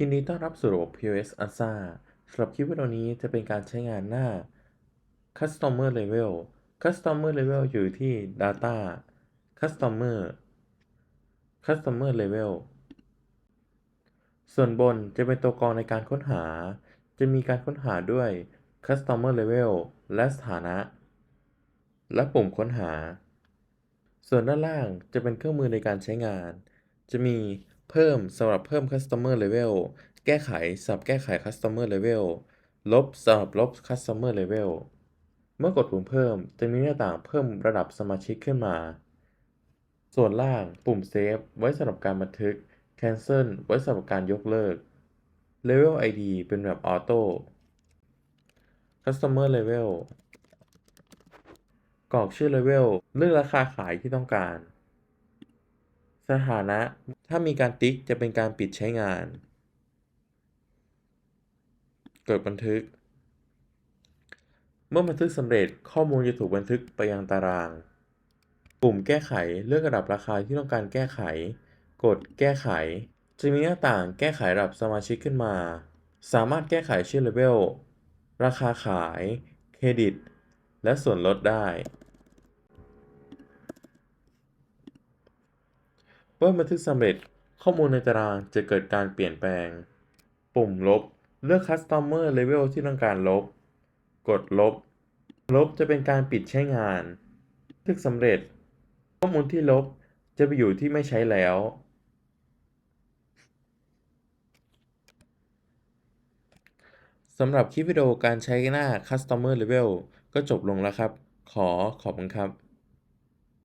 ยินดีต้อนรับสู่ระบบ POS ASA สำหรับคลิปวิดีโอนี้จะเป็นการใช้งานหน้า Customer Level Customer Level อยู่ที่ Data Customer Customer Level ส่วนบนจะเป็นตัวกรองในการค้นหา จะมีการค้นหาด้วย Customer Level และสถานะ และปุ่มค้นหา ส่วนด้านล่างจะเป็นเครื่องมือในการใช้งาน จะมี เพิ่มสำหรับเพิ่ม Customer Level แก้ไขสำหรับแก้ไข Customer Level ลบสำหรับลบ Customer Level เมื่อกดปุ่มเพิ่มจะมีหน้าต่างเพิ่มระดับสมาชิกขึ้นมา ส่วนล่างปุ่ม Save ไว้สำหรับการบันทึก Cancel ไว้สำหรับการยกเลิก Level ID เป็นแบบออโต้ Customer Level กรอกชื่อ Level เลือกราคาขายที่ต้องการ สถานะ ถ้ามีการติ๊กจะเป็นการปิดใช้งานกดบันทึก เมื่อบันทึกสำเร็จข้อมูลจะถูกบันทึกไปยังตาราง ปุ่มแก้ไขเลือกระดับราคาที่ต้องการแก้ไข กดแก้ไข จะมีหน้าต่างแก้ไขระดับสมาชิกขึ้นมา สามารถแก้ไขชื่อเลเวลราคาขาย เครดิต และส่วนลดได้ เมื่อบันทึกสำเร็จข้อมูลในตารางจะเกิดการเปลี่ยนแปลง ปุ่มลบ เลือก Customer Level ที่ต้องการลบ กดลบ ลบจะเป็นการปิดใช้งานบันทึกสำเร็จ ข้อมูลที่ลบจะไปอยู่ที่ไม่ใช้แล้วสำหรับคลิปวิดีโอการใช้หน้า Customer Level ก็จบลงแล้วครับ ขอขอบคุณครับ